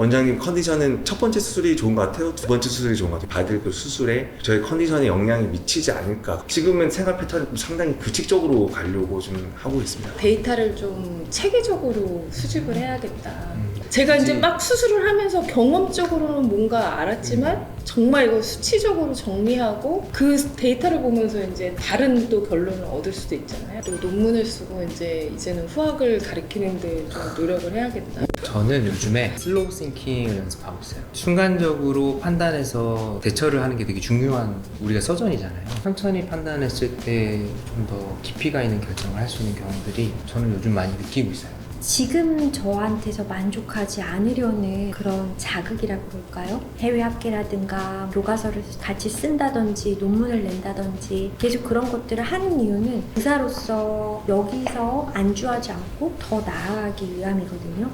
원장님 컨디션은 첫 번째 수술이 좋은 것 같아요. 두 번째 수술이 좋은 것 같아요. 받을 그 수술에 저희 컨디션에 영향이 미치지 않을까. 지금은 생활 패턴이 좀 상당히 규칙적으로 가려고 좀 하고 있습니다. 데이터를 좀 체계적으로 수집을 해야겠다. 음. 제가 이제. 막 수술을 하면서 경험적으로는 뭔가 알았지만 음. 정말 이거 수치적으로 정리하고 그 데이터를 보면서 이제 다른 또 결론을 얻을 수도 있잖아요. 또 논문을 쓰고 이제 이제는 후학을 가리키는데 좀 노력을 해야겠다. 저는 요즘에 슬로우 싱킹을 연습하고 있어요. 순간적으로 판단해서 대처를 하는 게 되게 중요한 우리가 서전이잖아요. 천천히 판단했을 때 좀 더 깊이가 있는 결정을 할 수 있는 경우들이 저는 요즘 많이 느끼고 있어요. 지금 저한테서 만족하지 않으려는 그런 자극이라고 그럴까요? 해외 학계라든가 교과서를 같이 쓴다든지 논문을 낸다든지 계속 그런 것들을 하는 이유는 의사로서 여기서 안주하지 않고 더 나아가기 위함이거든요.